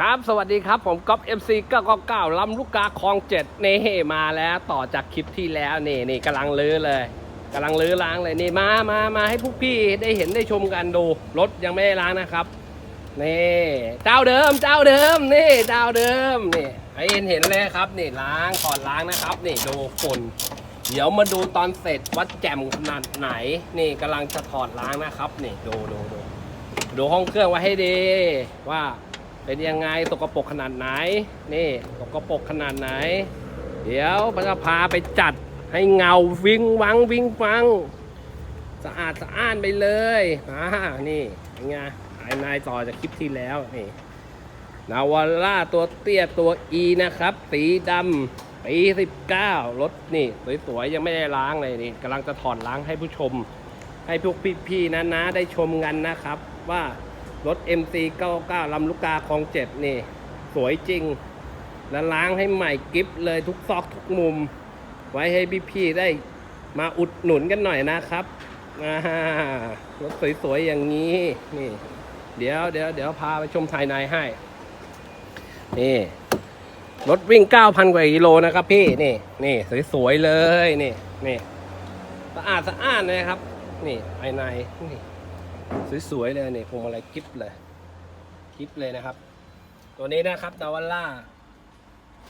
ครับ สวัสดีครับ ผมก๊อฟ MC 999ลำลูกกาคลองเจ็ดนี่มาแล้วต่อจากคลิปที่แล้วนี่นี่กำลังลื้อเลยกำลังลื้อล้างเลยนี่มามามาให้พวกพี่ได้เห็นได้ชมกันดูรถยังไม่ได้ล้างนะครับนี่เจ้าเดิมเจ้าเดิมนี่เจ้าเดิมนี่ให้เห็นเห็นเลยครับนี่ล้างถอดล้างนะครับ นี่ดูฝุ่นเดี๋ยวมาดูตอนเสร็จว่าแจ่มขนาดไหน นี่กำลังจะถอดล้างนะครับ นี่ดูดูดูดูห้องเครื่องไว้ให้ดีว่า เป็นยังไงตกปรกขนาดไหน นี่ตกปรกขนาดไหน เดี๋ยวมันจะพาไปจัดให้เงาวิ่งวังวิ่งฟัง สะอาดสะอ้านไปเลยอ่านี่เป็นไงภายในต่อจากคลิปที่แล้วนี่นาวาร่าตัวเตี้ยตัว E นะครับ สีดำปี19รถนี่สวยๆยังไม่ได้ล้างเลยนี่กำลังจะถอดล้างให้ผู้ชม ให้พวกพี่ๆนะนะได้ชมกันนะครับว่า รถ MC 99ลำลูกกาคลองเจ็ดนี่ สวยจริง แล้วล้างให้ใหม่กิฟเลยทุกซอกทุกมุม ไว้ให้พี่ๆได้มาอุดหนุนกันหน่อยนะครับรถสวยๆอย่างนี้นี่ เดี๋ยวเดี๋ยวเดี๋ยวพาไปชมภายในให้ นี่รถวิ่ง 9,000 กว่ากิโลนะครับพี่นี่นี่สวยๆเลยนี่นี่สะอาดสะอ้านเลยครับ นี่ภายในนี่ สวยๆเลยนี่พวงมาลัยกิฟเลยกิฟเลยนะครับ ตัวนี้นะครับดาวล่า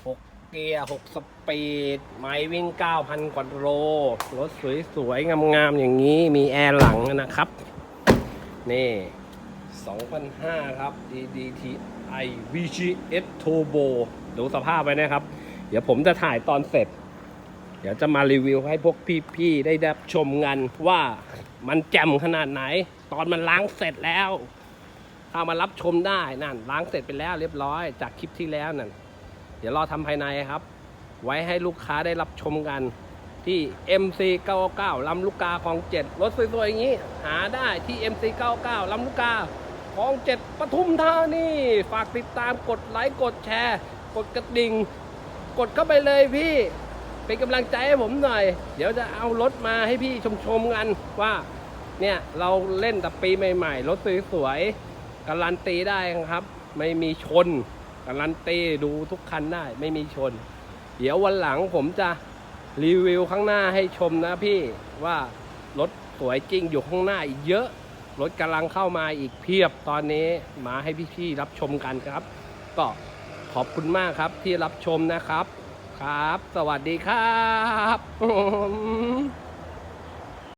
6เกียร์6สปีด ไม้วิ่ง9,000กว่าโลรถสวยๆ งามๆ อย่างนี้มีแอร์หลังนะครับ นี่2,500ครับ DDTi VGS Turbo ดูสภาพไว้นะครับ เดี๋ยวผมจะถ่ายตอนเสร็จ เดี๋ยวจะมารีวิวให้พวกพี่ๆได้รับชมกันว่ามันแจ่มขนาดไหน ตอนมันล้างเสร็จแล้วถ้ามารับชมได้นั่นล้างเสร็จไปแล้วเรียบร้อย จากคลิปที่แล้วนั่นเดี๋ยวรอทำภายในครับ ไว้ให้ลูกค้าได้รับชมกัน ที่ MC 99ลำลูกกาของเจ็ดรถสวยๆอย่างนี้ หาได้ที่ MC 99ลำลูกกาของเจ็ดปทุมธานีฝากติดตามกดไลค์กดแชร์ กดกระดิ่ง กดเข้าไปเลยพี่ เป็นกำลังใจให้ผมหน่อย เดี๋ยวจะเอารถมาให้พี่ชมชมๆกันว่าเนี่ยเราเล่นแต่ปีใหม่ๆ รถสวยๆการันตีได้ครับ ไม่มีชนการันตีดูทุกคันได้ไม่มีชน เดี๋ยววันหลังผมจะรีวิวข้างหน้าให้ชมนะพี่ว่ารถสวยจริงอยู่ข้างหน้าอีกเยอะรถกำลังเข้ามาอีกเพียบตอนนี้มาให้พี่ๆรับชมกันครับ ก็ขอบคุณมากครับที่รับชมนะครับ ครับ สวัสดีครับ